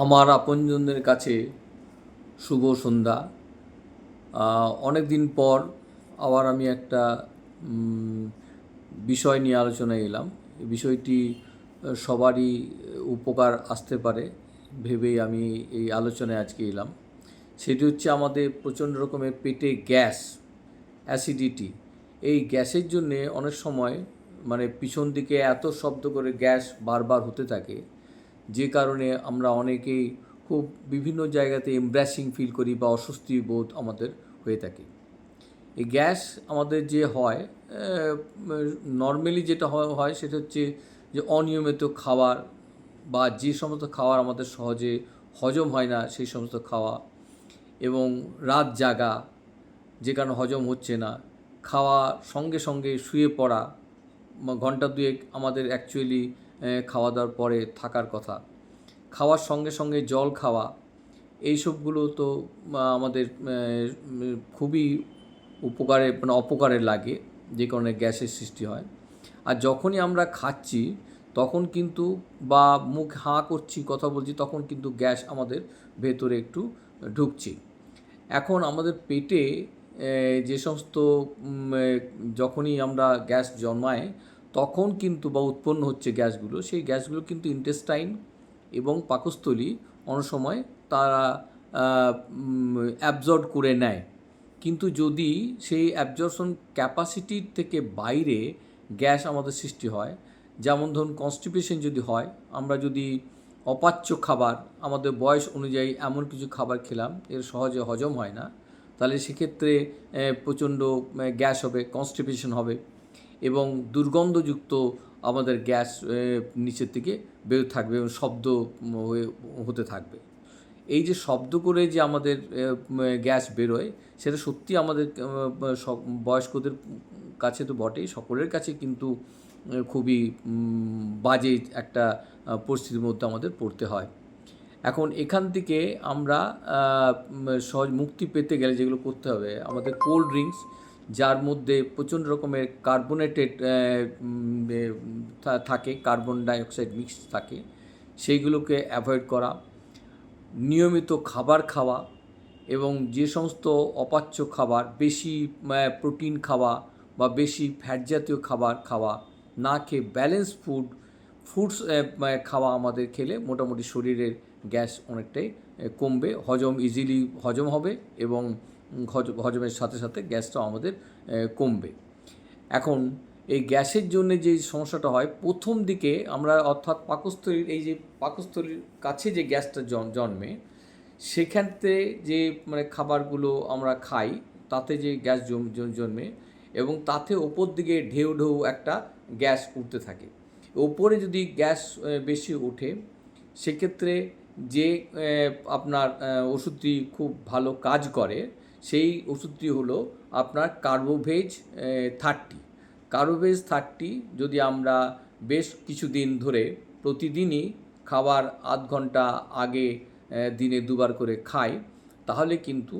আমার আপনজনদের কাছে শুভ সন্ধ্যা। অনেক দিন পর আবার আমি একটা বিষয় নিয়ে আলোচনায় এলাম। বিষয়টি সবারই উপকার আসতে পারে ভেবেই আমি এই আলোচনায় আজকে এলাম। সেটি হচ্ছে আমাদের প্রচণ্ড রকমের পেটে গ্যাস, অ্যাসিডিটি। এই গ্যাসের জন্যে অনেক সময় মানে পিছন দিকে এত শব্দ করে গ্যাস বারবার হতে থাকে যে কারণে আমরা অনেকেই খুব বিভিন্ন জায়গাতে এমব্রাসিং ফিল করি বা অস্বস্তি বোধ আমাদের হয়ে থাকে। এই গ্যাস আমাদের যে হয় নর্মালি যেটা হয় সেটা হচ্ছে যে অনিয়মিত খাবার বা যে সমস্ত খাবার আমাদের সহজে হজম হয় না, সেই সমস্ত খাওয়া এবং রাত জাগা, যে কারণে হজম হচ্ছে না, খাওয়া সঙ্গে সঙ্গে শুয়ে পড়া, ঘণ্টা দুয়েক আমাদের অ্যাকচুয়ালি খাওয়া দাওয়ার পরে থাকার কথা। খাওয়ার সঙ্গে সঙ্গে জল খাওয়া, এইসবগুলো তো আমাদের খুবই উপকারে মানে অপকারে লাগে, যে কারণে গ্যাসের সৃষ্টি হয়। আর যখনই আমরা খাচ্ছি, তখন কিন্তু বা মুখ হাঁ করছি, কথা বলছি, তখন কিন্তু গ্যাস আমাদের ভেতরে একটু ঢুকছে। এখন আমাদের পেটে যে সমস্ত যখনই আমরা গ্যাস জন্মায় তখন কিন্তু বা উৎপন্ন হচ্ছে গ্যাসগুলো, সেই গ্যাসগুলো কিন্তু ইন্টেস্টাইন এবং পাকস্থলী অনেক সময় তারা অ্যাবজর্ব করে নেয়। কিন্তু যদি সেই অ্যাবজর্পশন ক্যাপাসিটির থেকে বাইরে গ্যাস আমাদের সৃষ্টি হয়, যেমন ধরুন কনস্টিপেশন যদি হয়, আমরা যদি অপাচ্য খাবার, আমাদের বয়স অনুযায়ী এমন কিছু খাবার খেলাম, এর সহজে হজম হয় না, তাহলে সেক্ষেত্রে প্রচণ্ড গ্যাস হবে কনস্টিপেশন হবে। এবং দুর্গন্ধযুক্ত আমাদের গ্যাস নিচের থেকে বেরোতে থাকবে এবং শব্দ হতে থাকবে। এই যে শব্দ করে যে আমাদের গ্যাস বেরোয়, সেটা সত্যি আমাদের বয়স্কদের কাছে তো বটেই, সকলের কাছে কিন্তু খুবই বাজে একটা পরিস্থিতির মধ্যে আমাদের পড়তে হয়। এখন এখান থেকে আমরা সহজ মুক্তি পেতে গেলে যেগুলো করতে হবে, আমাদের কোল্ড ড্রিঙ্কস যার মধ্যে প্রচণ্ড রকমের কার্বোনেটেড থাকে কার্বন ডাইঅক্সাইড মিক্স থাকে, সেইগুলোকে অ্যাভয়েড করা, নিয়মিত খাবার খাওয়া এবং যে সমস্ত অপাচ্য খাবার, বেশি প্রোটিন খাওয়া বা বেশি ফ্যাট জাতীয় খাবার খাওয়া, না খেয়ে ব্যালেন্স ফুড ফুডস খাওয়া আমাদের খেলে মোটামুটি শরীরের গ্যাস অনেকটাই কমবে, হজম ইজিলি হজম হবে এবং হজমের সাথে সাথে গ্যাসটাও আমাদের কমবে। এখন এই গ্যাসের জন্য যে সমস্যাটা হয়, প্রথম দিকে আমরা অর্থাৎ পাকস্থলীর, এই যে পাকস্থলীর কাছে যে গ্যাসটা জন- জন্মে সেখানতে যে মানে খাবারগুলো আমরা খাই, তাতে যে গ্যাস জন্মে এবং তাতে ওপর দিকে ঢেউ ঢেউ একটা গ্যাস উঠতে থাকে। ওপরে যদি গ্যাস বেশি ওঠে, সেক্ষেত্রে যে আপনার ওষুধটি খুব ভালো কাজ করে সেই ওষুধটি হলো আপনার কার্বোভেজ থার্টি কার্বোভেজ থার্টি যদি আমরা বেশ কিছুদিন ধরে প্রতিদিনই খাবার আধ ঘণ্টা আগে দিনে দুবার করে খাই, তাহলে কিন্তু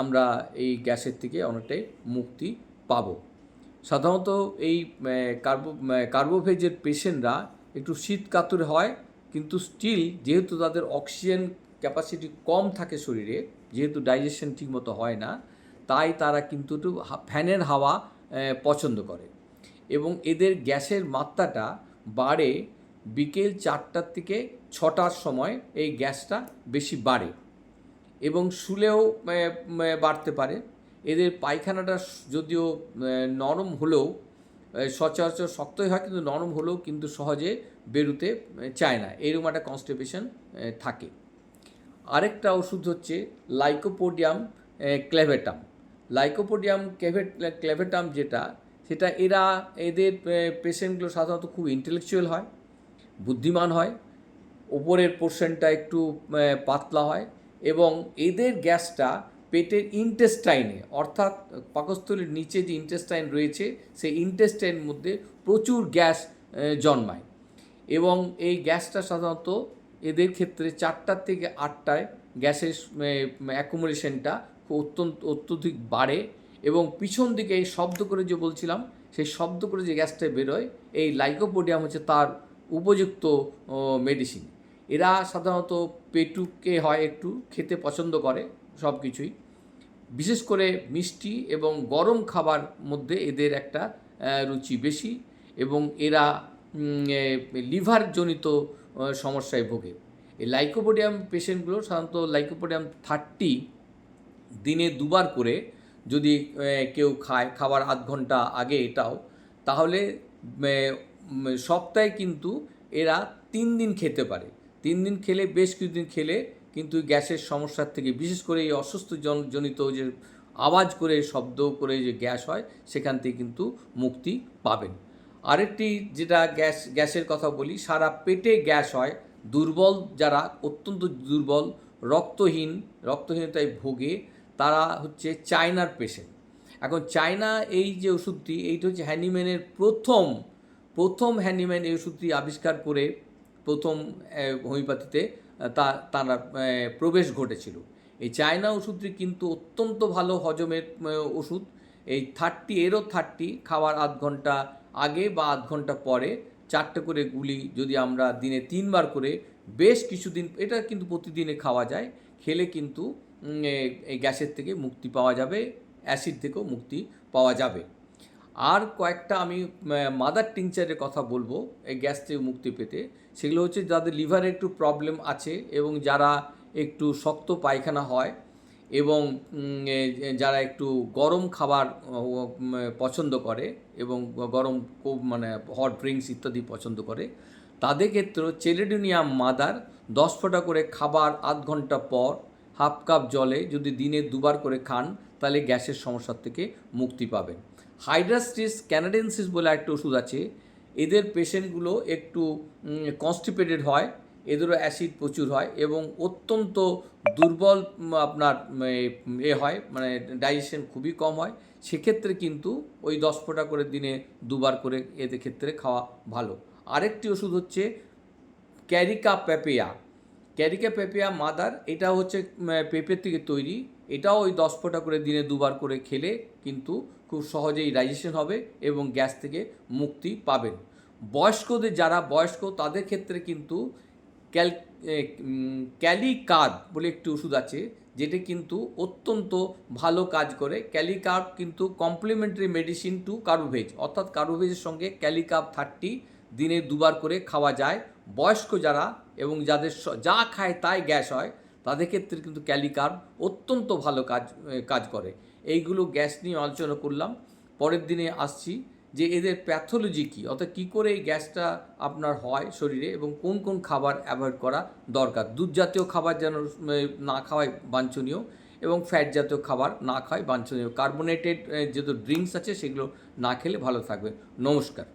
আমরা এই গ্যাসের থেকে অনেকটাই মুক্তি পাব। সাধারণত এই কার্বো কার্বোভেজের পেশেন্টরা একটু শীত কাতুরে হয়, কিন্তু স্টিল যেহেতু তাদের অক্সিজেন ক্যাপাসিটি কম থাকে শরীরে যেহেতু ডাইজেশন ঠিকমতো হয় না, তাই তারা কিন্তু একটু ফ্যানের হাওয়া পছন্দ করে। এবং এদের গ্যাসের মাত্রাটা বাড়ে বিকেল চারটার থেকে ছটার সময় এই গ্যাসটা বেশি বাড়ে এবং শুলেও বাড়তে পারে। এদের পায়খানাটা যদিও নরম হলেও সচরাচর শক্তই হয় কিন্তু নরম হলেও কিন্তু সহজে বেরুতে চায় না। এরকম একটা কনস্টিপেশন থাকে। আরেকটা ওষুধ হচ্ছে লাইকোপোডিয়াম ক্লেভেটাম। লাইকোপোডিয়াম ক্লেভেট ক্লেভেটাম যেটা, সেটা এরা এদের পেশেন্টগুলো সাধারণত খুব ইন্টেলেকচুয়াল হয়, বুদ্ধিমান হয়, ওপরের পোর্শনটা একটু পাতলা হয় এবং এদের গ্যাসটা পেটের ইন্টেস্টাইনে অর্থাৎ পাকস্থলীর নিচে যে ইন্টেস্টাইন রয়েছে, সেই ইন্টেস্টাইন মধ্যে প্রচুর গ্যাস জন্মায় এবং এই গ্যাসটা সাধারণত এদের ক্ষেত্রে চারটার থেকে আটটায় গ্যাসের অ্যাকুমুলেশনটা অত্যন্ত, অত্যধিক বাড়ে এবং পিছন দিকে এই শব্দ করে যে বলছিলাম, সেই শব্দ করে যে গ্যাসটা বেরোয়, এই লাইকোপোডিয়াম হচ্ছে তার উপযুক্ত মেডিসিন এরা সাধারণত পেটুকে হয় একটু খেতে পছন্দ করে সব কিছুই বিশেষ করে মিষ্টি এবং গরম খাবার মধ্যে এদের একটা রুচি বেশি এবং এরা লিভারজনিত সমস্যায় ভোগে। এই লাইকোপোডিয়াম পেশেন্টগুলো সাধারণত লাইকোপোডিয়াম থার্টি দিনে দুবার করে যদি কেউ খায়, খাবার আধ ঘণ্টা আগে এটাও, তাহলে সপ্তাহে কিন্তু এরা তিন দিন খেতে পারে। তিন দিন খেলে, বেশ কিছুদিন খেলে কিন্তু গ্যাসের সমস্যার থেকে, বিশেষ করে এই অসুস্থ জন- জনিত যে আওয়াজ করে, শব্দ করে যে গ্যাস হয়, সেখান থেকে কিন্তু মুক্তি পাবেন। আরেকটি যেটা গ্যাস, গ্যাসের কথা বলি, সারা পেটে গ্যাস হয়। দুর্বল যারা, অত্যন্ত দুর্বল, রক্তহীন, রক্তহীনতায় ভোগে, তারা হচ্ছে চায়নার পেশেন্ট। এখন চায়না এই যে ওষুধটি, এইটা হচ্ছে হ্যানিম্যানের প্রথম প্রথম হ্যানিম্যান এই ওষুধটি আবিষ্কার করে প্রথম হোমিওপ্যাথিতে তা, তার প্রবেশ ঘটেছিল। এই চায়না ওষুধটি কিন্তু অত্যন্ত ভালো হজমের ওষুধ। এই থার্টি, এরও থার্টি খাওয়ার আধ ঘণ্টা আগে বা আধ ঘণ্টা পরে চারটে করে গুলি যদি আমরা দিনে তিনবার করে বেশ কিছুদিন, এটা কিন্তু প্রতিদিনে খাওয়া যায়, খেলে কিন্তু এই গ্যাসের থেকে মুক্তি পাওয়া যাবে, অ্যাসিড থেকেও মুক্তি পাওয়া যাবে। আর কয়েকটা আমি মাদার টিংচারের কথা বলব, এই গ্যাস থেকে মুক্তি পেতে। সেগুলো হচ্ছে যাদের লিভারে একটু প্রবলেম আছে এবং যারা একটু শক্ত পায়খানা হয় এবং যারা একটু গরম খাবার পছন্দ করে এবং গরম মানে হট ড্রিঙ্কস ইত্যাদি পছন্দ করে। তাদের ক্ষেত্রে চেলেডোনিয়াম মাদার দশ ফোঁটা করে খাবার আধ ঘণ্টা পর হাফ কাপ জলে যদি দিনে দুবার করে খান, তাহলে গ্যাসের সমস্যার থেকে মুক্তি পাবেন। হাইড্রাস্টিস ক্যানাডেন্সিস বলে একটা ওষুধ আছে। এদের পেশেন্টগুলো একটু কনস্টিপেটেড হয়, এদেরও অ্যাসিড প্রচুর হয় এবং অত্যন্ত দুর্বল আপনার, এ হয় মানে ডাইজেশন খুবই কম হয়। সেক্ষেত্রে কিন্তু ওই দশ ফোঁটা করে দিনে দুবার করে এদের ক্ষেত্রে খাওয়া ভালো। আরেকটি ওষুধ হচ্ছে carica papaya carica papaya mother, এটা হচ্ছে পেঁপের থেকে তৈরি। এটাও ওই দশ ফোঁটা করে দিনে দুবার করে খেলে কিন্তু খুব সহজেই ডাইজেশন হবে এবং গ্যাস থেকে মুক্তি পাবেন। বয়স্কদের যারা বয়স্ক, তাদের ক্ষেত্রে কিন্তু ক্যাল ক্যালিকার্ব বলে একটি ওষুধ আছে। যেটা কিন্তু অত্যন্ত ভালো কাজ করে। ক্যালিকার্ব কিন্তু কমপ্লিমেন্টারি মেডিসিন টু কার্বোভেজ অর্থাৎ কার্বোভেজের সঙ্গে ক্যালিকার্ব থার্টি দিনে দুবার করে খাওয়া যায়। বয়স্ক যারা এবং যাদের যা খায় তাই গ্যাস হয়, তাদের ক্ষেত্রে কিন্তু ক্যালিকার্ব অত্যন্ত ভালো কাজ কাজ করে। এইগুলো গ্যাস নিয়ে আলোচনা করলাম। পরের দিনে আসছি। যে এদের প্যাথোলজি কী? অর্থাৎ কী করে এই গ্যাসটা আপনার হয় শরীরে এবং কোন কোন খাবার অ্যাভয়েড করা দরকার? দুধ জাতীয় খাবার যেন না খাওয়ায় বাঞ্ছনীয় এবং ফ্যাট জাতীয় খাবার না খাওয়াই বাঞ্ছনীয়। কার্বোনেটেড যেহেতু ড্রিঙ্কস আছে সেগুলো না খেলে ভালো থাকবে। নমস্কার।